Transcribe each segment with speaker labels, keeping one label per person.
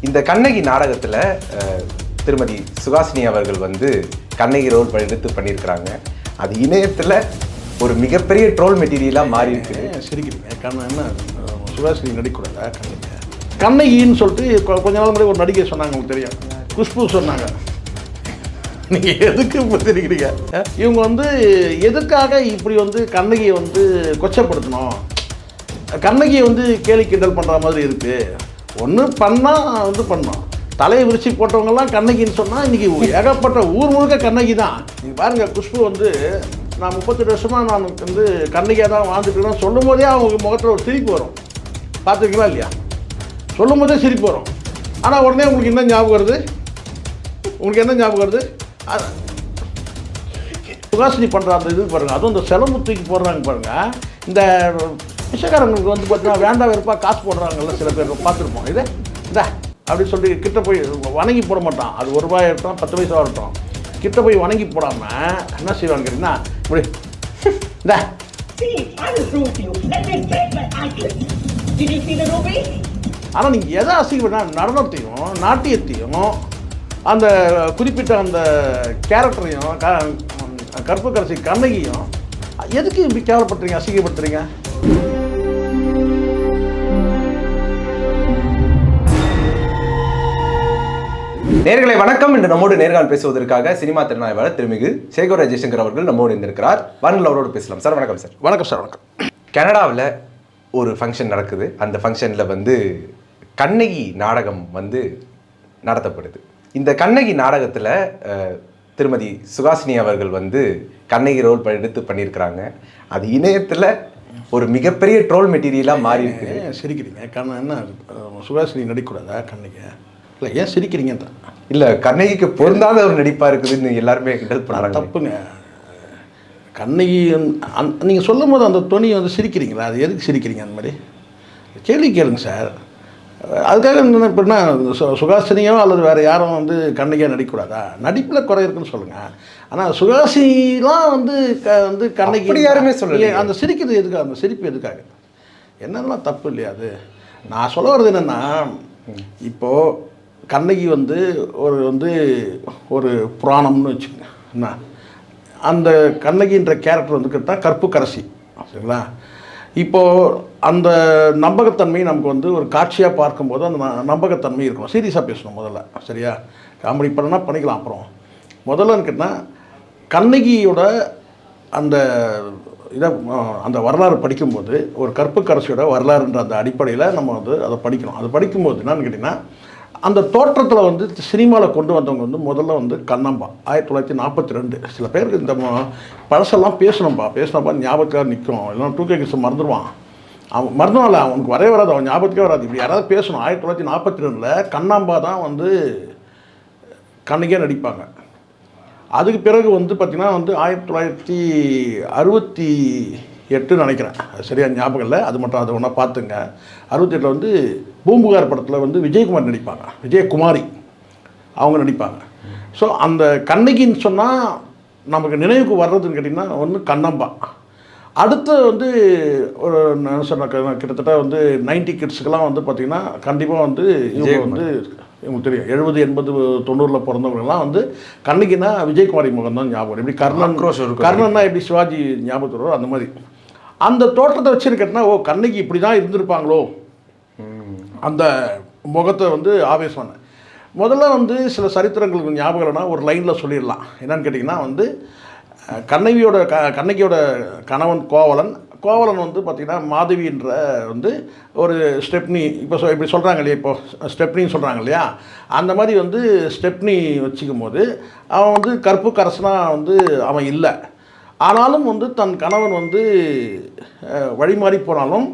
Speaker 1: இந்த கண்ணகி நாடகத்துல திருமதி சுகாசினி அவர்கள் வந்து கண்ணகி ரோல் எடுத்து பண்ணியிருக்கிறாங்க. அது இணையத்துல ஒரு மிகப்பெரிய ட்ரோல் மெட்டீரியலா மாறி இருக்குது
Speaker 2: சிரிக்கிறீங்க. கண்ண என்ன அஹ், சுபாஷினி நடிக்கூடாதா கண்ணகி கண்ணகின்னு சொல்லிட்டு கொஞ்ச நாள் முன்னாடி ஒரு நடிகை சொன்னாங்க உங்களுக்கு தெரியும். குஷ்பு சொன்னாங்க. நீங்க எதுக்கு இப்போ தெரிவிக்கிறீங்க அஹ், இவங்க வந்து எதுக்காக இப்படி வந்து கண்ணகியை வந்து கொச்சப்படுத்தணும்? கண்ணகியை வந்து கேலி கிண்டல் பண்ணுற மாதிரி இருக்கு. ஒன்று பண்ணால் வந்து பண்ணோம் தலையை விரிச்சு போட்டவங்கெல்லாம் கண்ணகின்னு சொன்னால் இன்றைக்கி ஏகப்பட்ட ஊர் முழுக்க கண்ணகி தான். நீங்கள் பாருங்கள் குஷ்பு வந்து நான் முப்பத்தெட்டு வருஷமாக நான் வந்து கண்ணகியாக தான் வாழ்ந்துட்டு சொல்லும் போதே அவங்க முகத்தில் ஒரு சிரிப்பு வரும். பார்த்துருக்கீங்களா இல்லையா? சொல்லும் போதே சிரிப்பு வரும். ஆனால் உடனே உங்களுக்கு என்ன ஞாபகம் வருது? உங்களுக்கு என்ன ஞாபகம் வருது? சுகாசினி பண்ணுற அந்த இது பாருங்கள் அதுவும் இந்த செலவு தூக்கி போடுறாங்க பாருங்க. இந்த விஷயக்காரங்களுக்கு வந்து பார்த்தீங்கன்னா வேண்டாம் வெறுப்பா காசு போடுறாங்கல்ல சில பேர். பார்த்துருப்போம். இது இந்த அப்படின்னு சொல்லி கிட்ட போய் வணங்கி போட மாட்டான். அது ஒரு ரூபாய் இருக்கட்டும் பத்து பைசா இருக்கட்டும் கிட்ட போய் வணங்கி போடாமல் என்ன செய்வாங்க கேட்டிங்கன்னா இப்படி. இந்த. ஆனால் நீங்கள் எதை அசிங்கப்படா நடனத்தையும் நாட்டியத்தையும் அந்த குறிப்பிட்ட அந்த கேரக்டரையும் க கற்பு கரசி கண்ணகியும் எதுக்கு இப்படி கேவலப்படுறீங்க அசிங்கப்படுத்துறீங்க?
Speaker 1: நேர்களை வணக்கம் என்று நம்மோடு நேர்காணல் பேசுவதற்காக சினிமா திறனாய்வாளர் திருமிகு சேகர் ஜெய்சங்கர் அவர்கள் நம்மோடு இருந்திருக்கிறார் வாருங்கள் அவரோடு பேசலாம். சார் வணக்கம் சார்.
Speaker 2: வணக்கம் சார் வணக்கம்.
Speaker 1: கனடாவில் ஒரு ஃபங்க்ஷன் நடக்குது. அந்த ஃபங்க்ஷனில் வந்து கண்ணகி நாடகம் வந்து நடத்தப்படுது. இந்த கண்ணகி நாடகத்தில் திருமதி சுகாசினி அவர்கள் வந்து கண்ணகி ரோல் எடுத்து பண்ணியிருக்கிறாங்க. அது இணையத்தில் ஒரு மிகப்பெரிய ட்ரோல் மெட்டீரியலாக மாறி இருக்குது
Speaker 2: சிரிக்கிறீங்க? கண்ண என்ன சுகாசினி நடிக்கூடாதா கண்ணிங்க இல்லை ஏன் சிரிக்கிறீங்க தான்
Speaker 1: இல்லை கண்ணகிக்கு பொருந்தாத ஒரு நடிப்பாக இருக்குதுன்னு எல்லாருமே கிண்டல் பண்ணுறாங்க
Speaker 2: தப்புங்க. கண்ணகி நீங்கள் சொல்லும் போது அந்த துணி வந்து சிரிக்கிறீங்களா? அது எதுக்கு சிரிக்கிறீங்க அந்த மாதிரி? கேள்வி கேளுங்க சார். அதுக்காக என்ன சு- சுகாசினியோ அல்லது வேறு யாரும் வந்து கண்ணகியாக நடிக்கக்கூடாதா? நடிப்பில் குறை இருக்குன்னு சொல்லுங்கள் ஆனால் சுகாசினிலாம் வந்து க வந்து கண்ணகி
Speaker 1: யாருமே சொல்லலையே.
Speaker 2: அந்த சிரிக்கிறது எதுக்காக? அந்த சிரிப்பு எதுக்காக? என்னெல்லாம் தப்பு இல்லையா அது? நான் சொல்ல வர்றது என்னென்னா இப்போது கண்ணகி வந்து ஒரு வந்து ஒரு புராணம்னு வச்சுக்கோங்க. என்ன? அந்த கண்ணகின்ற கேரக்டர் வந்து கேட்டால் கற்பு சரிங்களா? இப்போது அந்த நம்பகத்தன்மை நமக்கு வந்து ஒரு காட்சியாக பார்க்கும்போது அந்த நம்பகத்தன்மை இருக்கணும் சீரியஸாக பேசணும் முதல்ல. சரியா? காமெடி பண்ணனா பண்ணிக்கலாம் அப்புறம். முதல்ல கேட்டால் கண்ணகியோட அந்த இதை அந்த வரலாறு படிக்கும்போது ஒரு கற்புக்கரசியோட வரலாறுன்ற அந்த அடிப்படையில் நம்ம வந்து அதை படிக்கணும். அதை படிக்கும்போது என்னன்னு கேட்டிங்கன்னா அந்த தோற்றத்தில் வந்து சினிமாவில் கொண்டு வந்தவங்க வந்து முதல்ல வந்து கண்ணம்பா ஆயிரத்தி தொள்ளாயிரத்தி நாற்பத்தி ரெண்டு. சில பேருக்கு இந்த ம- பழசெல்லாம் பேசணும்பா பேசினப்பா ஞாபகத்தில் நிற்கும் இல்லைன்னா டூ கே கிருஷ்ணன் மறந்துடுவான் அவன் மறந்துவான்ல அவனுக்கு வரவே வராது அவன் ஞாபகத்துக்கே வராது. இப்படி யாராவது பேசணும். ஆயிரத்தி தொள்ளாயிரத்தி நாற்பத்தி ரெண்டில் கண்ணாம்பா தான் வந்து கண்ணுக்கே நடிப்பாங்க. அதுக்கு பிறகு வந்து பார்த்திங்கன்னா வந்து ஆயிரத்தி தொள்ளாயிரத்தி அறுபத்தி எட்டு நினைக்கிறேன். அது சரியாக ஞாபகம் இல்லை. அது மட்டும் அதை ஒன்றா பார்த்துங்க. அறுபத்தெட்டில் வந்து பூம்புகார் படத்தில் வந்து விஜயகுமார் நடிப்பாங்க. விஜயகுமாரி அவங்க நடிப்பாங்க. ஸோ அந்த கண்ணகின்னு சொன்னால் நமக்கு நினைவுக்கு வர்றதுன்னு கேட்டிங்கன்னா ஒன்று கண்ணம்பா அடுத்து வந்து ஒரு சொன்ன கிட்டத்தட்ட வந்து நைன்டி கிட்ஸுக்கெல்லாம் வந்து பார்த்திங்கன்னா கண்டிப்பாக வந்து இவங்க வந்து இவங்களுக்கு தெரியும். எழுபது எண்பது தொண்ணூறில் பிறந்தவங்கலாம் வந்து கண்ணகின்னா விஜயகுமாரி முகம் தான் ஞாபகம். எப்படி கர்ணன். கர்ணன்னா எப்படி சிவாஜி ஞாபகத்தில் வரும் அந்த மாதிரி. அந்த தோற்றத்தை வச்சுருக்கேன்னா ஓ கண்ணகி இப்படி தான் இருந்திருப்பாங்களோ? அந்த முகத்தை வந்து ஆவேசம் முதல்ல வந்து சில சரித்திரங்களுக்கு ஞாபகம் இல்லைன்னா ஒரு லைனில் சொல்லிடலாம். என்னன்னு கேட்டிங்கன்னா வந்து கண்ணகியோட க கண்ணகியோட கணவன் கோவலன். கோவலன் வந்து பார்த்திங்கன்னா மாதவின்ற வந்து ஒரு ஸ்டெப்னி இப்போ சொ இப்படி சொல்கிறாங்க இல்லையா இப்போ ஸ்டெப்னின்னு சொல்கிறாங்க இல்லையா? அந்த மாதிரி வந்து ஸ்டெப்னி வச்சுக்கும் போது அவன் வந்து கற்பு கரசனாக வந்து அவன் இல்லை. ஆனாலும் வந்து தன் கணவன் வந்து வழிமாறி போனாலும்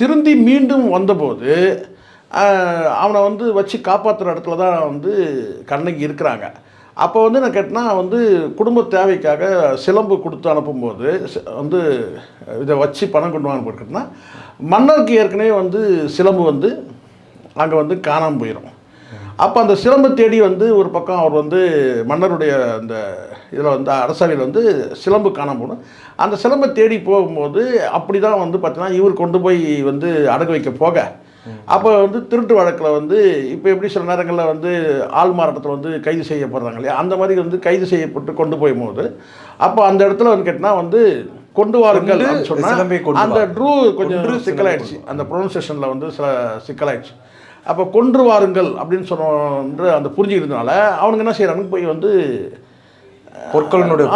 Speaker 2: திருந்தி மீண்டும் வந்தபோது அவனை வந்து வச்சு காப்பாற்றுற இடத்துல தான் வந்து கண்ணகி இருக்கிறாங்க. அப்போ வந்து நான் கேட்டேன்னா வந்து குடும்ப தேவைக்காக சிலம்பு கொடுத்து அனுப்பும்போது வந்து இதை வச்சு பணம் கொண்டு வாங்க போட்டுக்கிட்டோன்னா மன்னருக்கு ஏற்கனவே வந்து சிலம்பு வந்து அங்கே வந்து காணாமல் போயிடும் அப்போ அந்த சிலம்பை தேடி வந்து ஒரு பக்கம் அவர் வந்து மன்னருடைய அந்த இதில் வந்து அரசவையில் வந்து சிலம்பு காணாம போகணும் அந்த சிலம்பை தேடி போகும்போது அப்படி தான் வந்து பார்த்தீங்கன்னா இவர் கொண்டு போய் வந்து அடகு வைக்க போக. அப்போ வந்து திருட்டு வழக்கில் வந்து இப்போ எப்படி சில நேரங்களில் வந்து ஆள் மாறாட்டத்தில் வந்து கைது செய்யப்படுறாங்க இல்லையா? அந்த மாதிரி வந்து கைது செய்யப்பட்டு கொண்டு போகும்போது அப்போ அந்த இடத்துல வந்து கேட்டினா வந்து கொண்டு வாருங்கள்
Speaker 1: கொண்டு
Speaker 2: அப்படின்னு சொன்னா
Speaker 1: சிலம்பை கொண்டு
Speaker 2: அந்த. ட்ரூ கொஞ்சம் சிக்கலாயிடுச்சு. அந்த ப்ரொனன்சியேஷனில் வந்து சில சிக்கலாயிடுச்சு. அப்போ கொன்று வாருங்கள் அப்படின்னு சொன்ன அந்த புரிஞ்சுக்கிறதுனால அவனுங்க என்ன செய்யறானுங்க போய் வந்து
Speaker 1: பொற்கொள்ளனுடைய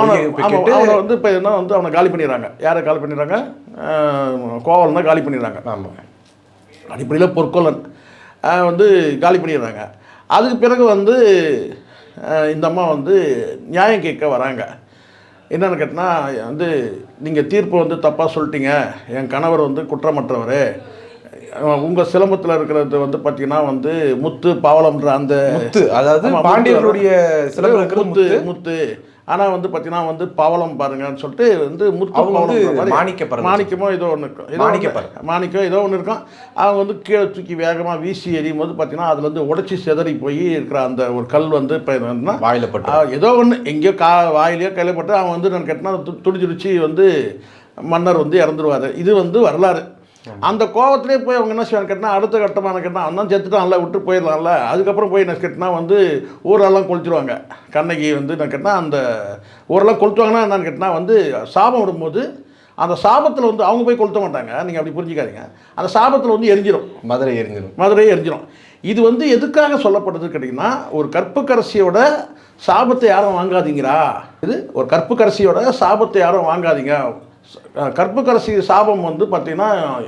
Speaker 2: அவனை வந்து இப்போ என்ன வந்து அவனை காலி பண்ணிடுறாங்க. யாரை காலி பண்ணிடுறாங்க? கோவலன் தான் காலி பண்ணிடுறாங்க.
Speaker 1: ஆமாம்
Speaker 2: அடிப்படையில் பொற்கொல்லன் அஹ், வந்து காலி பண்ணிடுறாங்க. அதுக்கு பிறகு வந்து இந்த அம்மா வந்து நியாயம் கேட்க வராங்க. என்னன்னு கேட்டினா வந்து நீங்கள் தீர்ப்பு வந்து தப்பாக சொல்லிட்டீங்க. என் கணவர் வந்து குற்றமற்றவர். உங்கள் சிலம்பத்தில் இருக்கிறது வந்து பார்த்தீங்கன்னா வந்து முத்து பவளம்ன்ற அந்த
Speaker 1: முத்து அதாவது பாண்டியர்களுடைய இருக்கிற
Speaker 2: முத்து
Speaker 1: முத்து.
Speaker 2: ஆனால் வந்து பார்த்தீங்கன்னா வந்து பவளம் பாருங்கன்னு சொல்லிட்டு வந்து முத்து
Speaker 1: வந்து
Speaker 2: மாதிரி
Speaker 1: மாணிக்க.
Speaker 2: மாணிக்கமோ ஏதோ ஒன்று இருக்கும். ஏதோ
Speaker 1: மாணிக்க
Speaker 2: ஒண்ணு-
Speaker 1: பறவை.
Speaker 2: மாணிக்கம் ஏதோ ஒன்று இருக்கும். அவங்க வந்து கீழே தூக்கி வேகமாக வீசி எறியும் போது பார்த்தீங்கன்னா அதுல இருந்து உடைச்சி சிதறி போய் இருக்கிற அந்த ஒரு கல் வந்து இப்போ
Speaker 1: வாயில பட்டு.
Speaker 2: ஏதோ ஒன்று எங்கேயோ கா வாயிலையோ கையில பட்டு அவன் வந்து நான் கேட்டினா துடிச்சுடிச்சு வந்து மன்னர் வந்து இறந்துருவார். இது வந்து வரலாறு. அந்த கோவத்திலே போய் அவங்க என்ன செய்வாங்க கேட்டால் அடுத்த கட்டமான கேட்டால் அவன் செத்துட்டான்ல விட்டு போயிடலாம்ல. அதுக்கப்புறம் போய் என்ன கேட்டினா வந்து ஊரெல்லாம் கொளுத்திடுவாங்க. கண்ணகி வந்து நான் கேட்டால் அந்த ஊரெல்லாம் கொளுத்துவாங்கன்னா என்னன்னு கேட்டால் வந்து சாபம் விடும்போது அந்த சாபத்தில் வந்து அவங்க போய் கொளுத்த மாட்டாங்க. நீங்கள் அப்படி புரிஞ்சுக்காதீங்க. அந்த சாபத்தில் வந்து எரிஞ்சிடும்
Speaker 1: மதுரை எரிஞ்சிடும்
Speaker 2: மதுரையை எரிஞ்சிடும் இது வந்து எதுக்காக சொல்லப்படுது கேட்டிங்கன்னா ஒரு கற்புக்கரசியோட சாபத்தை யாரும் வாங்காதீங்கிறா இது ஒரு கற்புக்கரசியோட சாபத்தை யாரும் வாங்காதீங்க. கற்புக்கரசி சாபம் வந்து பார்த்திங்கன்னா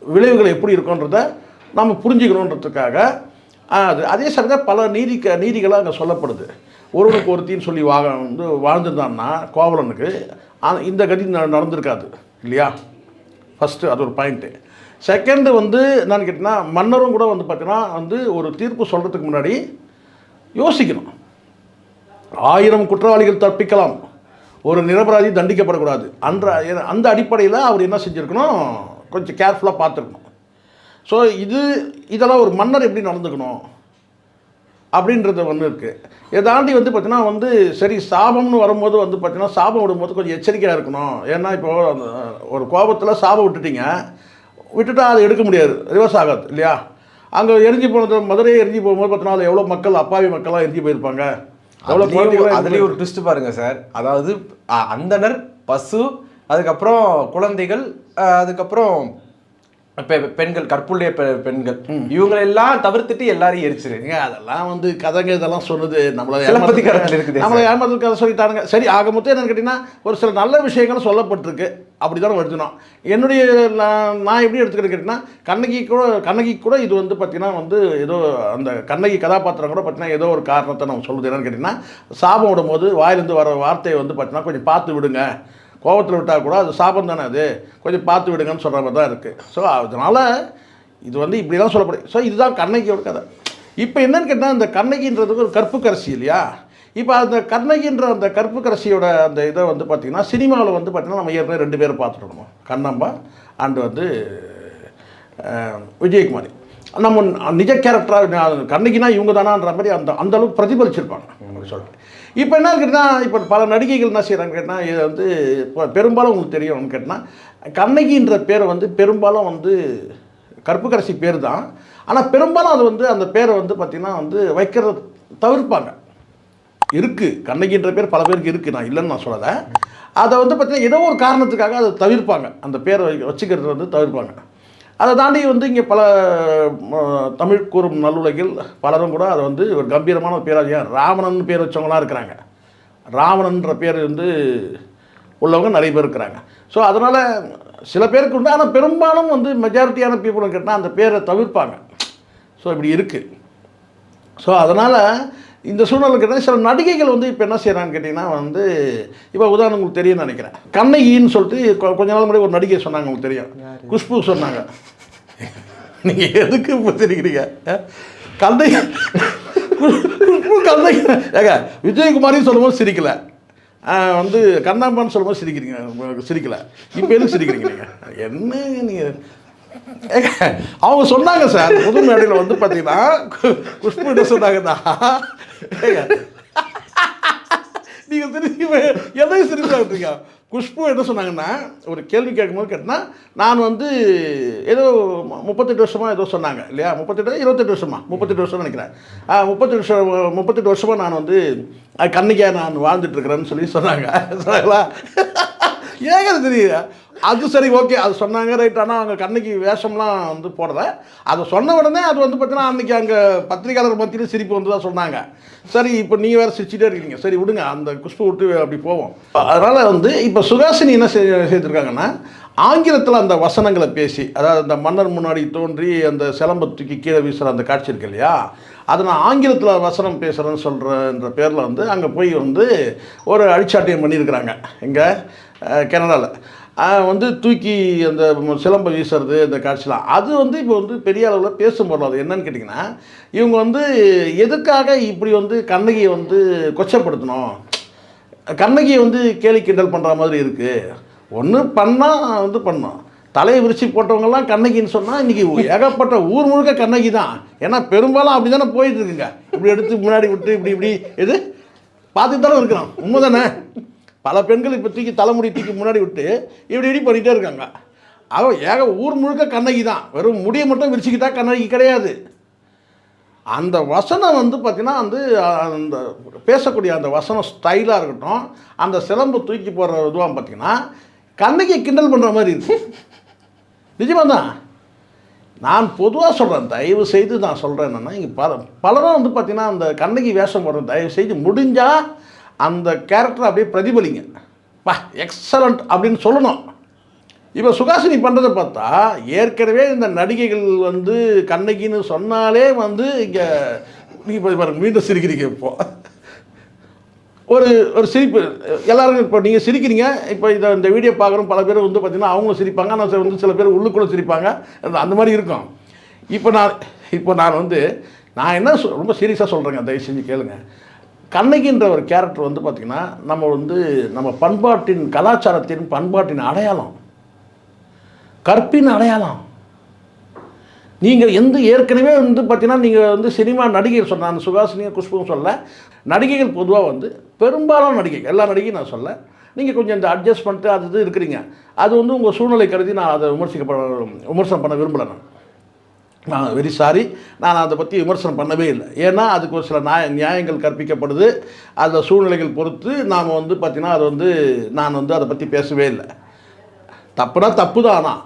Speaker 2: விளைவுகள் எப்படி இருக்குன்றத நம்ம புரிஞ்சுக்கணுன்றதுக்காக அது அதே சமயம் பல நீதி க நீதிகளாக அங்கே சொல்லப்படுது. ஒருவனுக்கு ஒருத்தின்னு சொல்லி வா வந்து வாழ்ந்துருந்தான்னா கோவலனுக்கு இந்த கதி ந- நடந்திருக்காது இல்லையா? ஃபஸ்ட்டு அது ஒரு பாயிண்ட்டு செகண்டு வந்து என்னன்னு கேட்டிங்கன்னா மன்னரும் கூட வந்து பார்த்தீங்கன்னா வந்து ஒரு தீர்ப்பு சொல்கிறதுக்கு முன்னாடி யோசிக்கணும். ஆயிரம் குற்றவாளிகள் தப்பிக்கலாம். ஒரு நிரபராதி தண்டிக்கப்படக்கூடாது. அன்ற அந்த அடிப்படையில் அவர் என்ன செஞ்சுருக்கணும்? கொஞ்சம் கேர்ஃபுல்லாக பார்த்துருக்கணும். ஸோ இது இதெல்லாம் ஒரு மன்னர் எப்படி நடந்துக்கணும்? அப்படின்றது ஒன்று இருக்குது இதை தாண்டி வந்து பார்த்தீங்கன்னா வந்து சரி சாபம்னு வரும்போது வந்து பார்த்தீங்கன்னா சாபம் விடும்போது கொஞ்சம் எச்சரிக்கையாக இருக்கணும். ஏன்னா இப்போ அந்த ஒரு கோபத்தில் சாபம் விட்டுட்டீங்க. விட்டுட்டா அதை எடுக்க முடியாது. ரிவர்ஸ் ஆகாது இல்லையா? அங்கே எரிஞ்சு போனது மதுரையை எரிஞ்சு போகும்போது பார்த்தீங்கன்னா எவ்வளோ மக்கள் அப்பாவி மக்கள்லாம் எரிஞ்சு போயிருப்பாங்க.
Speaker 1: அதுலயும் ஒரு ட்விஸ்ட் பாருங்க சார். அதாவது அ, அந்தணர் பசு அதுக்கப்புறம் குழந்தைகள் அதுக்கப்புறம் பெண்கள் கற்புடைய பெ- பெண்கள். இவங்களை எல்லாம் தவிர்த்துட்டு எல்லாரையும் எரிச்சிரு.
Speaker 2: ஏங்க அதெல்லாம் வந்து கதைங்க இதெல்லாம் சொன்னது நம்மளை
Speaker 1: சிலப்பதிகாரத்துல இருக்குதே.
Speaker 2: நம்மளை ஏமாத்துக்கு கதை சொல்லிட்டானுங்க. சரி ஆக மொத்தம் என்னன்னு கேட்டிங்கன்னா ஒரு சில நல்ல விஷயங்கள் சொல்லப்பட்டிருக்கு. அப்படி தான் எடுத்துனோம் என்னுடைய நான் நான் எப்படி எடுத்துக்கிறேன் கேட்டிங்கன்னா கண்ணகி கூட கண்ணகி கூட இது வந்து பார்த்தீங்கன்னா வந்து ஏதோ அந்த கண்ணகி கதாபாத்திரம் கூட பார்த்தீங்கன்னா ஏதோ ஒரு காரணத்தை நம்ம சொல்லுது என்னன்னு கேட்டிங்கன்னா சாபம் விடும்போது வாயிலிருந்து வர வார்த்தையை வந்து பார்த்தீங்கன்னா கொஞ்சம் பார்த்து விடுங்க. கோபத்தில் விட்டால் கூட அது சாபம் தானே அது? கொஞ்சம் பார்த்து விடுங்கன்னு சொல்கிற மாதிரி தான் இருக்குது ஸோ அதனால் இது வந்து இப்படிலாம் சொல்லப்படுது ஸோ இதுதான் கண்ணகியோட கதை. இப்போ என்னன்னு கேட்டால் இந்த கண்ணகின்றதுக்கு ஒரு கற்புக்கரசி இல்லையா? இப்போ அந்த கண்ணகின்ற அந்த கற்புக்கரசியோட அந்த இதை வந்து பார்த்திங்கன்னா சினிமாவில் வந்து பார்த்திங்கன்னா நம்ம ஏற்கனவே ரெண்டு பேரும் பார்த்துருக்கணும் கண்ணம்பா அண்டு வந்து விஜயகுமாரி. நம்ம நிஜ கேரக்டராக கண்ணகினா இவங்க தானான்ற மாதிரி அந்த அந்த அளவுக்கு பிரதிபலிச்சிருப்பாங்க. அப்படி சொல்லிட்டு இப்போ என்ன கேட்டால் இப்போ பல நடிகைகள் என்ன செய்கிறாங்க கேட்டால் இதை வந்து இப்போ பெரும்பாலும் உங்களுக்கு தெரியும்னு கேட்டால் கண்ணகின்ற பேரை வந்து பெரும்பாலும் வந்து கற்புக்கரசி பேர் தான். ஆனால் பெரும்பாலும் அது வந்து அந்த பேரை வந்து பார்த்திங்கன்னா வந்து வைக்கிறத தவிர்ப்பாங்க. இருக்குது கண்ணகின்ற பேர் பல பேருக்கு இருக்குது நான் இல்லைன்னு நான் சொல்லலை. அதை வந்து பார்த்திங்கன்னா ஏதோ ஒரு காரணத்துக்காக அதை தவிர்ப்பாங்க. அந்த பேரை வச்சுக்கிறது வந்து தவிர்ப்பாங்க. அதை தாண்டி வந்து இங்கே பல தமிழ் கூறும் நல்லுலகில் பலரும் கூட அதை வந்து ஒரு கம்பீரமான ஏன்? ராவணன் பேர் வச்சவங்களாம் இருக்கிறாங்க. ராவணன்ற பேர் வந்து உள்ளவங்க நிறைய பேர் இருக்கிறாங்க. ஸோ அதனால் சில பேருக்கு உண்டு. ஆனால் பெரும்பாலும் வந்து மெஜாரிட்டியான பீப்புளும் கேட்டால் அந்த பேரை தவிர்ப்பாங்க. ஸோ இப்படி இருக்குது ஸோ அதனால் இந்த சூழ்நிலை கேட்டால் சில நடிகைகள் வந்து இப்போ என்ன செய்கிறான்னு கேட்டிங்கன்னா வந்து இப்போ உதாரணம் உங்களுக்கு தெரியும்னு நினைக்கிறேன். கண்ணகின்னு சொல்லிட்டு கொஞ்ச நாள் முன்னாடி ஒரு நடிகை சொன்னாங்க உங்களுக்கு தெரியும். குஷ்பு சொன்னாங்க. நீங்கள் எதுக்கு இப்போ தெரிவிக்கிறீங்க கந்தை ஏங்க விஜயகுமாரின்னு சொல்லும்போது சிரிக்கல. வந்து கண்ணாம்பான்னு சொல்லும்போது சிரிக்கிறீங்க. சிரிக்கலை சிரிக்கல. இப்போ எதுக்கு சிரிக்கிறீங்க நீங்கள் என்ன நீங்கள் அவங்க சொன்னாங்க சார் புது மேடையில் வந்து பார்த்தீங்கன்னா கு- குஷ்பு என்ன சொன்னாங்கன்னா ஏங்க, நீங்க திரும்பி எதை குஷ்பு என்ன சொன்னாங்கன்னா ஒரு கேள்வி கேட்கும்போது கேட்டால் நான் வந்து ஏதோ முப்பத்தெட்டு வருஷமாக ஏதோ சொன்னாங்க இல்லையா? முப்பத்தெட்டு இருபத்தெட்டு வருஷமா? முப்பத்தெட்டு வருஷம் நினைக்கிறேன். முப்பத்தெட்டு வருஷம் முப்பத்தெட்டு வருஷமாக நான் வந்து அஹ், நான் வாழ்ந்துட்டு இருக்கிறேன்னு சொல்லி சொன்னாங்க. சரிங்களா ஏங்க அது தெரியுது? அது சரி ஓகே அது சொன்னாங்க ரைட் ஆனால் அவங்க கண்ணுக்கு வேஷம்லாம் வந்து போடல. அதை சொன்ன உடனே அது வந்து பார்த்தீங்கன்னா அன்றைக்கி அங்கே பத்திரிகையாளர் மத்தியில் சிரிப்பு வந்து தான் சொன்னாங்க. சரி இப்போ நீங்கள் வேறு சிரிச்சிட்டே இருக்கீங்க. சரி விடுங்க அந்த குஷ்பு விட்டு அப்படி போவோம். அதனால் வந்து இப்போ சுகாசினி என்ன செய் செய்திருக்காங்கன்னா ஆங்கிலத்தில் அந்த வசனங்களை பேசி அதாவது அந்த மன்னர் முன்னாடி தோன்றி அந்த சிலம்பை தூக்கி கீழே வீசுகிற அந்த காட்சி இருக்கு இல்லையா? அதை நான் ஆங்கிலத்தில் வசனம் பேசுகிறேன்னு சொல்கிறேன்ற பேரில் வந்து அங்கே போய் வந்து ஒரு அழிச்சாட்டியம் பண்ணியிருக்கிறாங்க. இங்கே கனடாவில் வந்து தூக்கி அந்த சிலம்பம் வீசுறது இந்த காட்சிலாம். அது வந்து இப்போ வந்து பெரிய அளவில் பேசும் பொருள் அது என்னன்னு கேட்டிங்கன்னா இவங்க வந்து எதுக்காக இப்படி வந்து கண்ணகியை வந்து கொச்சப்படுத்தணும்? கண்ணகியை வந்து கேலி கிண்டல் பண்ணுற மாதிரி இருக்குது ஒன்று பண்ணால் வந்து பண்ணோம் தலையை விரிச்சு போட்டவங்கெல்லாம் கண்ணகின்னு சொன்னால் இன்றைக்கி ஏகப்பட்ட ஊர் முழுக்க கண்ணகி தான் ஏன்னா பெரும்பாலும் அப்படி தானே போயிட்டுருக்குங்க இப்படி எடுத்து முன்னாடி விட்டு இப்படி இப்படி எது பார்த்துட்டு தானே இருக்கிறோம் உண்மை தானே பல பெண்கள் இப்போ தூக்கி தலைமுடி தூக்கி முன்னாடி விட்டு இப்படி இப்படி பண்ணிகிட்டே இருக்காங்க. அவ ஏக ஊர் முழுக்க கண்ணகி தான். வெறும் முடியை மட்டும் விரிச்சுக்கிட்டா கண்ணகி கிடையாது. அந்த வசனம் வந்து பார்த்திங்கன்னா வந்து அந்த பேசக்கூடிய அந்த வசனம் ஸ்டைலாக இருக்கட்டும் அந்த சிலம்பு தூக்கி போடுற இதுவாக பார்த்தீங்கன்னா கண்ணகி கிண்டல் பண்ணுற மாதிரி இருக்கு. நிஜமாக தான்? நான் பொதுவாக சொல்கிறேன் தயவு செய்து நான் சொல்கிறேன் என்னென்னா இங்கே பல பலரும் வந்து பார்த்திங்கன்னா அந்த கண்ணகி வேஷம் போடுற தயவு செய்து முடிஞ்சால் அந்த கேரக்டரை அப்படியே பிரதிபலிங்க. பா எக்ஸலண்ட் அப்படின்னு சொல்லணும். இப்போ சுகாசினி பண்ணுறதை பார்த்தா ஏற்கனவே இந்த நடிகைகள் வந்து கண்ணகின்னு சொன்னாலே வந்து இங்கே நீங்கள் பாருங்க மீண்டும் சிரிக்கிறீங்க இப்போ. ஒரு ஒரு சிரிப்பு எல்லாருக்கும் இப்போ நீங்கள் சிரிக்கிறீங்க. இப்போ இதை இந்த வீடியோ பார்க்குறோம் பல பேர் வந்து பார்த்தீங்கன்னா அவங்களும் சிரிப்பாங்க. ஆனால் சில வந்து சில பேர் உள்ளுக்குள்ளே சிரிப்பாங்க. அந்த- மாதிரி இருக்கும். இப்போ நான் இப்போ நான் வந்து நான் என்ன ரொம்ப சீரியஸாக சொல்கிறேங்க தயவு செஞ்சு கேளுங்க. கண்ணகின்ற ஒரு கேரக்டர் வந்து பார்த்திங்கன்னா நம்ம வந்து நம்ம பண்பாட்டின் கலாச்சாரத்தின் பண்பாட்டின் அடையாளம். கற்பின் அடையாளம். நீங்கள் எந்த ஏற்கனவே வந்து பார்த்தீங்கன்னா நீங்கள் வந்து சினிமா நடிகைகள் சொன்ன அந்த சுகாசினியும் குஷ்பும் சொல்ல நடிகைகள் பொதுவாக வந்து பெரும்பாலான நடிகை எல்லா நடிகையும் நான் சொல்ல நீங்கள் கொஞ்சம் இந்த அட்ஜஸ்ட் பண்ணிட்டு அது இது இருக்கிறீங்க. அது வந்து உங்கள் சூழ்நிலை கருதி நான் அதை விமர்சிக்கப்பட விமர்சனம் பண்ண விரும்பலை நான். நான் வெரி சாரி நான் அதை பற்றி விமர்சனம் பண்ணவே இல்லை. ஏன்னா அதுக்கு ஒரு சில நியாய நியாயங்கள் கற்பிக்கப்படுது. அந்த சூழ்நிலைகள் பொறுத்து நாம் வந்து பார்த்திங்கன்னா அது வந்து நான் வந்து அதை பற்றி பேசவே இல்லை. தப்புனா தப்பு தான்? ஆனால்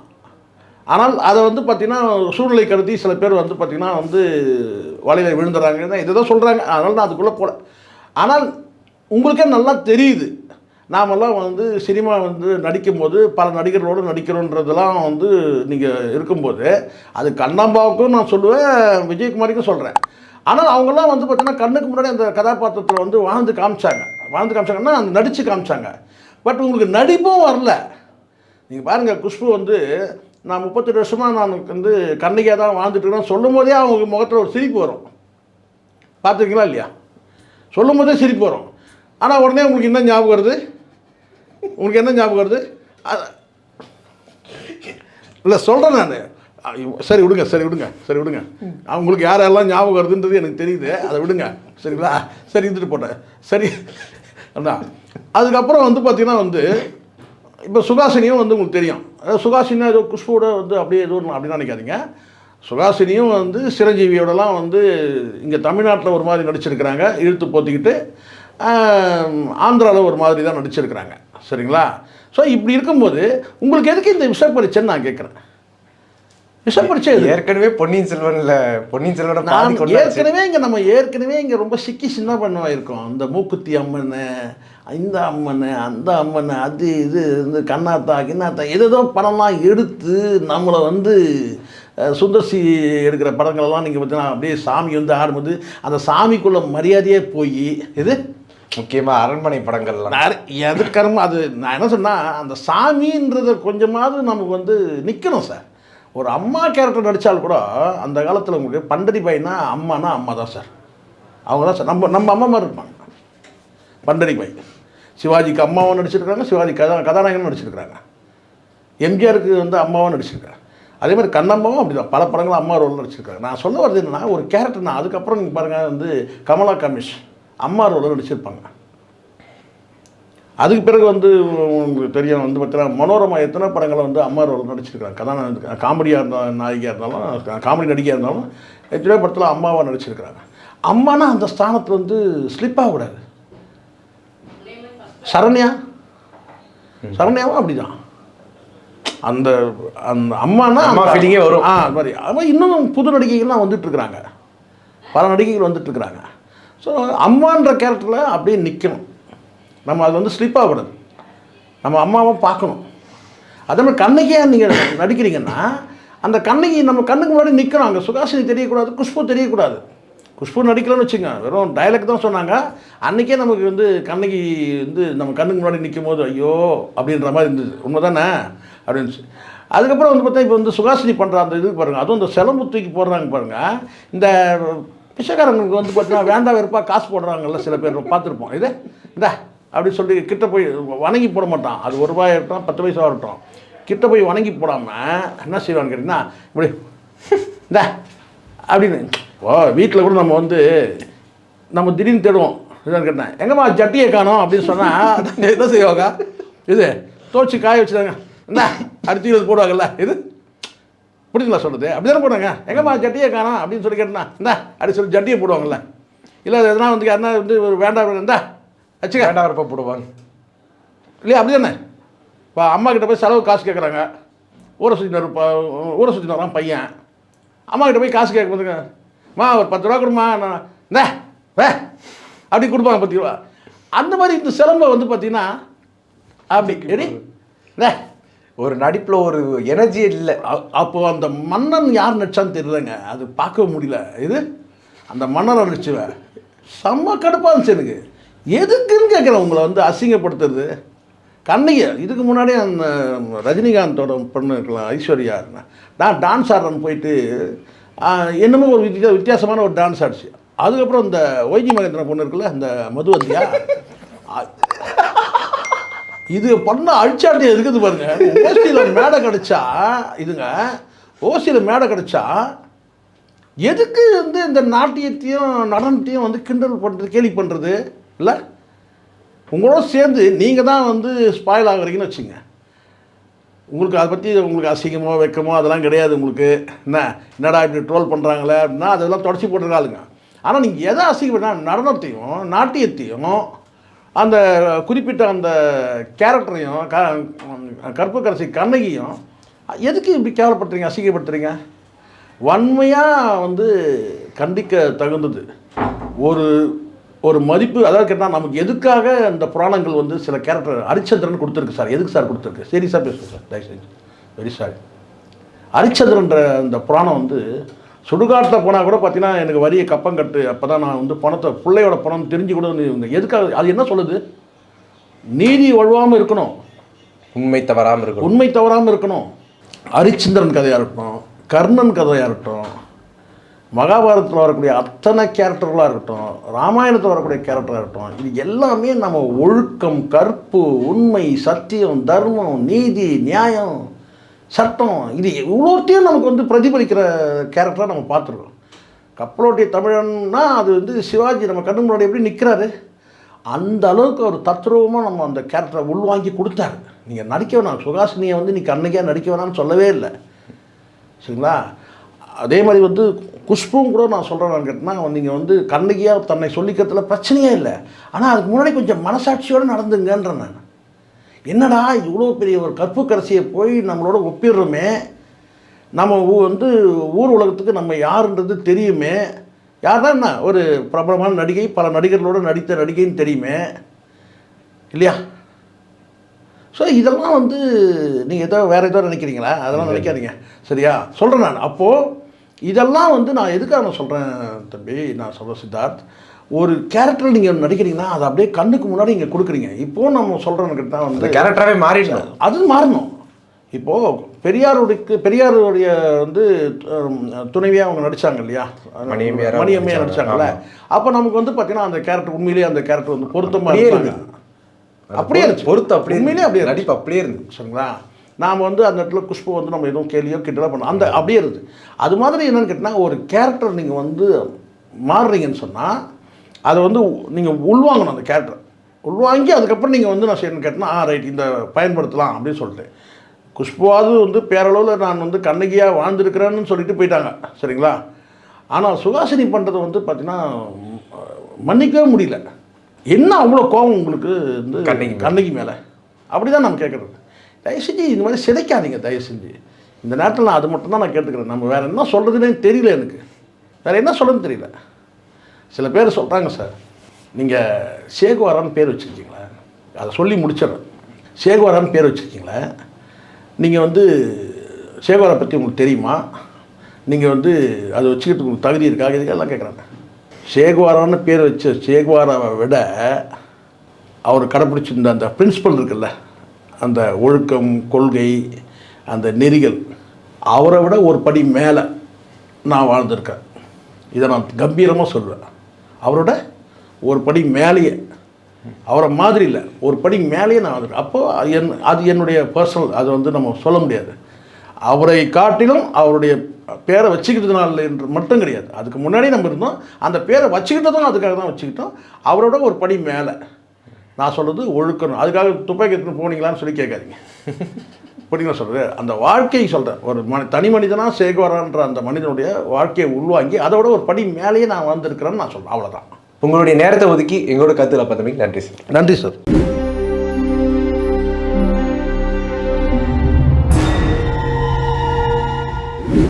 Speaker 2: ஆனால் அதை வந்து பார்த்திங்கன்னா சூழ்நிலை கருதி சில பேர் வந்து பார்த்திங்கன்னா வந்து வலையில் விழுந்துறாங்க இதை தான் சொல்கிறாங்க அதனால் நான் அதுக்குள்ளே போல. ஆனால் உங்களுக்கே நல்லா தெரியுது. நாமெல்லாம் வந்து சினிமா வந்து நடிக்கும்போது பல நடிகர்களோடு நடிக்கிறோன்றதெல்லாம் வந்து நீங்கள் இருக்கும்போது அது கண்ணம்பாவுக்கும் நான் சொல்லுவேன் விஜயகுமாரிக்கும் சொல்கிறேன் ஆனால் அவங்கெல்லாம் வந்து பார்த்தீங்கன்னா கண்ணுக்கு முன்னாடி அந்த கதாபாத்திரத்தில் வந்து வாழ்ந்து காமிச்சாங்க. வாழ்ந்து காமிச்சாங்கன்னா அந்த நடித்து காமிச்சாங்க. பட் உங்களுக்கு நடிப்பும் வரல. நீங்கள் பாருங்கள் குஷ்பு வந்து நான் முப்பத்தெட்டு வருஷமாக நான் வந்து கண்ணிகையாக தான் வாழ்ந்துட்டு இருக்கேன் சொல்லும் போதே அவங்க முகத்தில் ஒரு சிரிப்பு வரும். பார்த்துருக்கீங்களா இல்லையா? சொல்லும் போதே சிரிப்பு வரும். ஆனால் உடனே உங்களுக்கு என்ன ஞாபகம் வருது? உனக்கு என்ன ஞாபகம் வருது? இல்லை சொல்கிறேன் நான். சரி விடுங்க சரி விடுங்க சரி விடுங்க. அவங்களுக்கு யாரெல்லாம் ஞாபகம் வருதுன்றது எனக்கு தெரியுது. அதை விடுங்க. சரிங்களா? சரி இருந்துட்டு போட்டேன். சரி. அண்ணா அதுக்கப்புறம் வந்து பார்த்தீங்கன்னா வந்து இப்போ சுகாசினியும் வந்து உங்களுக்கு தெரியும். அதாவது சுகாசினா ஏதோ குஷ்போட வந்து அப்படியே ஏதோ அப்படின்னு நினைக்காதீங்க. சுகாசினியும் வந்து சிரஞ்சீவியோடலாம் வந்து இங்கே தமிழ்நாட்டில் ஒரு மாதிரி நடிச்சிருக்கிறாங்க. இழுத்து போத்திக்கிட்டு ஆந்திராவில் ஒரு மாதிரி தான் நடிச்சிருக்கிறாங்க. சரிங்களா? ஸோ இப்படி இருக்கும்போது உங்களுக்கு எதுக்கு இந்த விஷ பரீட்சைன்னு நான் கேட்குறேன் விஷ பரீட்சை?
Speaker 1: ஏற்கனவே பொன்னியின் செல்வன்ல பொன்னியின் செல்வனை பாதி
Speaker 2: நான்
Speaker 1: கொண்டாச்சு.
Speaker 2: ஏற்கனவே இங்கே நம்ம ஏற்கனவே இங்கே ரொம்ப சிக்கி சின்ன பண்ண இருக்கோம். இந்த மூக்குத்தி அம்மன் இந்த அம்மன் அந்த அம்மன் அது இது இந்த கண்ணாத்தா கிண்ணாத்தா ஏதேதோ படம்லாம் எடுத்து நம்மளை வந்து சுந்தர்சி எடுக்கிற படங்களெல்லாம் நீங்கள் பார்த்தீங்கன்னா அப்படியே சாமி வந்து ஆடும்போது அந்த சாமிக்குள்ள மரியாதையே போய் இது
Speaker 1: முக்கியமாக அரண்மனை படங்கள்லாம்.
Speaker 2: எதுக்கரும் அது நான் என்ன சொன்னால் அந்த சாமின்றத கொஞ்சமாவது நமக்கு வந்து நிற்கணும் சார். ஒரு அம்மா கேரக்டர் நடித்தால் கூட அந்த காலத்தில் உங்களுக்கு பண்டரி பையனா அம்மானா அம்மா தான் சார். அவங்க தான் சார். நம்ம நம்ம அம்மா மாதிரி இருப்பாங்க. பண்டரி பை. சிவாஜிக்கு அம்மாவும் நடிச்சிருக்காங்க சிவாஜி கதா கதாநாயகனும் நடிச்சிருக்கிறாங்க. எம்ஜிஆருக்கு வந்து அம்மாவும் நடிச்சிருக்காங்க அதே மாதிரி கண்ணம்மாவும் அப்படி தான் பல படங்களும் அம்மா ரோல் நடிச்சிருக்காங்க நான் சொல்ல வர்றது என்னன்னா ஒரு கேரக்டர் நான் அதுக்கப்புறம் நீங்கள் பாருங்கள் வந்து கமலா கமிஷ். அம்மா ரோலில் நடிச்சிருப்பாங்க. அதுக்கு பிறகு வந்து உங்களுக்கு தெரியும் வந்து பார்த்தீங்கன்னா மனோரமா எத்தனை படங்களை வந்து அம்மா ரோல் நடிச்சிருக்காங்க கதாநாயக காமெடியாக இருந்தாலும் நாயகியாக இருந்தாலும் காமெடி நடிகையாக இருந்தாலும் எத்தனையோ படத்தில் அம்மாவாக நடிச்சிருக்கிறாங்க. அம்மானா அந்த ஸ்தானத்தில் வந்து ஸ்லிப் ஆகக்கூடாது. சரண்யா? சரண்யாவும் அப்படிதான். அந்த அந்த அம்மானா
Speaker 1: அம்மா ஏ வரும்.
Speaker 2: ஆ அது மாதிரி. அவன் இன்னும் புது நடிகைகள்லாம் வந்துட்டு இருக்கிறாங்க. பல நடிகைகள் வந்துட்டு இருக்கிறாங்க. ஸோ அம்மான்ற கேரக்டரில் அப்படியே நிற்கணும் நம்ம அது வந்து ஸ்லிப் ஆகக்கூடாது. நம்ம அம்மாவை பார்க்கணும். அதே மாதிரி கண்ணகியாக நீங்கள் நடிக்கிறீங்கன்னா அந்த கண்ணகி நம்ம கண்ணுக்கு முன்னாடி நிற்கணும் அங்கே சுகாசினி தெரியக்கூடாது குஷ்பு தெரியக்கூடாது. குஷ்பு நடிக்கலன்னு வச்சுங்க வெறும் டைலாக் தான் சொன்னாங்க. அன்றைக்கே நமக்கு வந்து கண்ணகி வந்து நம்ம கண்ணுக்கு முன்னாடி நிற்கும் போது ஐயோ! அப்படின்ற மாதிரி இருந்தது. உண்மை தானே அப்படின்னு அதுக்கப்புறம் வந்து பார்த்தா இப்போ வந்து சுகாசினி பண்ணுற அந்த இது பாருங்கள் அதுவும் இந்த சிலம்பு தூக்கி போடுறாங்க பாருங்கள் இந்த பிச்சைக்காரங்களுக்கு வந்து பார்த்தீங்கன்னா வேண்டாம் வெறுப்பா காசு போடுறாங்கல்ல சில பேர் பார்த்துருப்போம். இது இந்த அப்படி சொல்லி கிட்ட போய் வணங்கி போட மாட்டான். அது ஒரு ரூபாய் இருக்கட்டும் பத்து பைசா இருக்கட்டும் கிட்ட போய் வணங்கி போடாமல் என்ன செய்வான்னு கேட்டிங்கன்னா இப்படி இந்த அப்படின்னு. ஓ வீட்டில் கூட நம்ம வந்து நம்ம திடீர்னு தேடுவோம். இதுன்னு கேட்டேன். எங்கம்மா ஜட்டியை காணோம் அப்படின்னு சொன்னால் என்ன செய்வாங்க? இது தோச்சு காய வச்சுதாங்க. இந்த அடுத்து இது போடுவாங்கல்ல இது. புரியுதுங்களா சொல்கிறது அப்படி தானே போடுறாங்க. எங்கம்மா ஜட்டியை காணோம் அப்படின்னு சொல்லி கேட்டேன்னா இந்த அப்படி சொல்லி ஜட்டியை போடுவாங்கல்ல. இல்லை எதனா வந்து யாருன்னா வந்து ஒரு வேண்டாம் இருந்தா வச்சுக்க.
Speaker 1: வேண்டாம் வரப்ப போடுவாங்க.
Speaker 2: இல்லையா அப்படி தானே இப்போ அம்மா கிட்ட போய் செலவு காசு கேட்குறாங்க ஊரை சுற்றினார் ஊரை சுற்றினாரான் பையன். அம்மா கிட்ட போய் காசு கேட்க போதுங்க மா ஒரு பத்து ரூபா கொடுமா நான் இந்த வே அப்படி கொடுப்பாங்க பத்து ரூபா. அந்த மாதிரி இந்த சிலம்பை வந்து பார்த்தீங்கன்னா அப்படி எடி இந்த
Speaker 1: ஒரு நடிப்புல ஒரு எனர்ஜி இல்லை.
Speaker 2: அ- அப்போ அந்த மன்னன் யார் நடிச்சான்னு தெரியலங்க. அது பார்க்க முடியல. இது அந்த மன்னனை நடிச்சுவேன். செம்ம கடுப்பாக இருந்துச்சு எனக்கு. எதுக்குன்னு கேட்குறேன் உங்களை வந்து அசிங்கப்படுத்துறது. கண்ணகி இதுக்கு முன்னாடி அந்த ரஜினிகாந்தோட பொண்ணு இருக்கலாம் ஐஸ்வர்யா நான் டான்ஸ் ஆடுறேன்னு போயிட்டு என்னமோ ஒரு வித்தியா வித்தியாசமான ஒரு டான்ஸ் ஆடிச்சு. அதுக்கப்புறம் இந்த ஒய்ஜி மகேந்திரன் பொண்ணு இருக்குல்ல இந்த மதுவந்தியா? இது பண்ண அழிச்சாட்டி இருக்குது பாருங்க. ஓசியில் மேடை கிடச்சா இதுங்க ஓசியில் மேடை கிடச்சா எதுக்கு வந்து இந்த நாட்டியத்தையும் நடனத்தையும் வந்து கிண்டல் பண்ணுறது கேலி பண்ணுறது இல்லை? உங்களோட சேர்ந்து நீங்கள் தான் வந்து ஸ்பாயில் ஆகுறீங்கன்னு வச்சுங்க. உங்களுக்கு அதை பற்றி உங்களுக்கு அசிங்கமோ வெக்கமோ அதெல்லாம் கிடையாது உங்களுக்கு. என்ன? என்னடா இப்படி ட்ரோல் பண்ணுறாங்களே அப்படின்னா அதெல்லாம் தொடச்சி போட்டுருக்காளுங்க. ஆனால் நீங்கள் எதை அசிங்கப்படா நடனத்தையும் நாட்டியத்தையும் அந்த குறிப்பிட்ட அந்த கேரக்டரையும் க கற்புக்கரசி கண்ணகியும் எதுக்கு இப்படி கேவலப்படுத்துறீங்க அசிங்கப்படுத்துறீங்க? வன்மையாக வந்து கண்டிக்க தகுந்தது. ஒரு ஒரு மதிப்பு அதாவது கேட்டால் நமக்கு எதுக்காக இந்த புராணங்கள் வந்து சில கேரக்டர் ஹரிச்சந்திரன் கொடுத்துருக்கு சார்? எதுக்கு சார் கொடுத்துருக்கு? சரி சார் பேசுங்க சார் தயவுசெய்து. வெரி சாரி ஹரிச்சந்திரன்ற இந்த புராணம் வந்து சுடுகாட்டில் போனால் கூட பார்த்தீங்கன்னா எனக்கு வரிய கப்பம் கட்டு அப்போ தான் நான் வந்து பணத்தை பிள்ளையோட பணம் தெரிஞ்சு கூட எதுக்காக அது என்ன சொல்லுது? நீதி வழுவாமல் இருக்கணும்.
Speaker 1: உண்மை தவறாம இருக்கணும்.
Speaker 2: உண்மை தவறாமல் இருக்கணும். ஹரிச்சந்திரன் கதையாக இருக்கட்டும் கர்ணன் கதையாக இருக்கட்டும் மகாபாரதத்தில் வரக்கூடிய அத்தனை கேரக்டர்களாக இருக்கட்டும் ராமாயணத்தில் வரக்கூடிய கேரக்டராக இருக்கட்டும் இது எல்லாமே நம்ம ஒழுக்கம் கற்பு உண்மை சத்தியம் தர்மம் நீதி நியாயம் சட்டம் இது இவ்வளோத்தையும் நமக்கு வந்து பிரதிபலிக்கிற கேரக்டராக நம்ம பார்த்துருக்கோம். கப்பலோட்டிய தமிழன்னா அது வந்து சிவாஜி நம்ம கண்ணு முன்னாடி எப்படி நிற்கிறாரு அந்த அளவுக்கு ஒரு தத்ரூபமாக நம்ம அந்த கேரக்டரை உள்வாங்கி கொடுத்தாரு. நீங்கள் நடிக்க வேணாம் சுகாசினியை வந்து நீ கண்ணுக்கே நடிக்க வேணாம்னு சொல்லவே இல்லை. சரிங்களா? அதே மாதிரி வந்து குஷ்பும் கூட நான் சொல்கிறேன் கேட்டால் நீங்கள் வந்து கண்ணகியாக தன்னை சொல்லிக்கிறதுல பிரச்சனையே இல்லை. ஆனால் அதுக்கு முன்னாடி கொஞ்சம் மனசாட்சியோடு நடந்துங்கன்றேன் நான். என்னடா இவ்வளோ பெரிய ஒரு கற்புக்கரசியை போய் நம்மளோட ஒப்பிடுறோமே? நம்ம வந்து ஊர் உலகத்துக்கு நம்ம யாருன்றது தெரியுமே? யார் என்ன? ஒரு பிரபலமான நடிகை பல நடிகர்களோட நடித்த நடிகைன்னு தெரியுமே? இல்லையா? ஸோ இதெல்லாம் வந்து நீங்கள் ஏதோ வேறு ஏதோ நினைக்கிறீங்களா? அதெல்லாம் நினைக்காதீங்க. சரியா? சொல்கிறேன் நான். அப்போது இதெல்லாம் வந்து நான் எதுக்காக நான் சொல்கிறேன் தம்பி? நான் சொல்கிறேன் சித்தார்த் ஒரு கேரக்டர் நீங்கள் நடிக்கிறீங்கன்னா அதை அப்படியே கண்ணுக்கு முன்னாடி இங்கே கொடுக்குறீங்க. இப்போது நம்ம சொல்கிறேன்னு தான் வந்து
Speaker 1: கேரக்டராகவே மாறிடணும்.
Speaker 2: அது மாறணும். இப்போது பெரியாருடைய பெரியாருடைய வந்து துணைவியாக அவங்க நடித்தாங்க இல்லையா?
Speaker 1: மணியம்மையாரா
Speaker 2: மணியம்மையா
Speaker 1: நடிச்சாங்க.
Speaker 2: நடிச்சாங்கல்ல? அப்போ நமக்கு வந்து பார்த்தீங்கன்னா அந்த கேரக்டர் உண்மையிலேயே அந்த கேரக்டர் வந்து பொருத்தமாக
Speaker 1: அப்படியே
Speaker 2: இருந்தாங்க. அப்படியே இருந்துச்சு.
Speaker 1: பொறுத்து அப்படியே
Speaker 2: உண்மையிலேயே அப்படியே
Speaker 1: நடிப்பு அப்படியே இருந்து
Speaker 2: சரிங்களா? நாம் வந்து அந்த இடத்துல குஷ்பு வந்து நம்ம எதுவும் கேலியோ கிட்டலாம் பண்ணோம் அந்த அப்படியே இருக்குது அது மாதிரி என்னன்னு கேட்டால் ஒரு கேரக்டர் நீங்கள் வந்து மாறுறீங்கன்னு சொன்னால் அதை வந்து நீங்கள் உள்வாங்கணும் அந்த கேரக்டர் உள்வாங்கி அதுக்கப்புறம் நீங்கள் வந்து நான் செய்யணும் கேட்டேன்னா ஆ ரைட் இந்த பயன்படுத்தலாம் அப்படின்னு சொல்லிட்டு குஷ்புவாது வந்து பேரளவில் நான் வந்து கண்ணகியாக வாழ்ந்திருக்கிறேன்னு சொல்லிட்டு போயிட்டாங்க சரிங்களா? ஆனால் சுகாசினி பண்ணுறது வந்து பார்த்தீங்கன்னா மன்னிக்கவே முடியல. என்ன அவ்வளோ கோபம் உங்களுக்கு வந்து
Speaker 1: கண்ணகி.
Speaker 2: கண்ணகி மேலே? அப்படி தான் நம்ம கேட்குறது தயவு செஞ்சு இந்த மாதிரி சிதைக்காதீங்க தயவு செஞ்சு இந்த நேரத்தில் நான் அது மட்டும் தான் நான் கேட்டுக்கிறேன். நம்ம வேறு என்ன சொல்கிறதுனே தெரியல எனக்கு. வேறு என்ன சொல்கிறதுன்னு தெரியல. சில பேர் சொல்கிறாங்க சார் நீங்கள் சேகுவாரான்னு பேர் வச்சுருக்கீங்களா அதை சொல்லி முடிச்சிடுறேன். சேகுவாரான்னு பேர் வச்சுருக்கீங்களா நீங்கள் வந்து சேகுவாரா பற்றி உங்களுக்கு தெரியுமா? நீங்கள் வந்து அதை வச்சுக்கிறதுக்கு உங்களுக்கு தகுதி இருக்கா? இதுக்கெல்லாம் கேட்குறாங்க சேகுவாரான்னு பேர் வச்ச சேகுவாராவை விட அவர் கடைப்பிடிச்சிருந்த அந்த பிரின்சிபல் இருக்குல்ல அந்த ஒழுக்கம் கொள்கை அந்த நெறிகள் அவரை விட ஒரு படி மேலே நான் வாழ்ந்திருக்கேன். இதை நான் கம்பீரமாக சொல்வேன். அவரோட ஒரு படி மேலேயே. அவரை மாதிரி இல்லை. ஒரு படி மேலேயே நான் வாழ்ந்திருக்கேன் அப்போது அது என் அது என்னுடைய பர்சனல் அது வந்து நம்ம சொல்ல முடியாது. அவரை காட்டிலும் அவருடைய பேரை வச்சுக்கிட்டதுனால என்று மட்டும் கிடையாது. அதுக்கு முன்னாடி நம்ம இருந்தோம். அந்த பேரை வச்சுக்கிட்டதும் அதுக்காக தான் வச்சுக்கிட்டோம். அவரோட ஒரு படி மேலே. நான் சொல்கிறது ஒழுக்கணும். அதுக்காக துப்பாக்கி எடுத்துன்னு போனீங்களான்னு சொல்லி கேட்காதீங்க. புரியுங்களா சொல்கிறது அந்த வாழ்க்கையை சொல்கிறேன் ஒரு மனி தனி மனிதனாக சேகுவரான்ற அந்த மனிதனுடைய வாழ்க்கையை உள்வாங்கி அதோட ஒரு படி மேலேயே நான் வந்திருக்கிறேன்னு நான் சொல்கிறேன் அவ்வளோதான்
Speaker 1: உங்களுடைய நேரத்தை ஒதுக்கி எங்களோட கருத்துல பார்த்தமைக்கு நன்றி சார்.
Speaker 2: நன்றி சார்.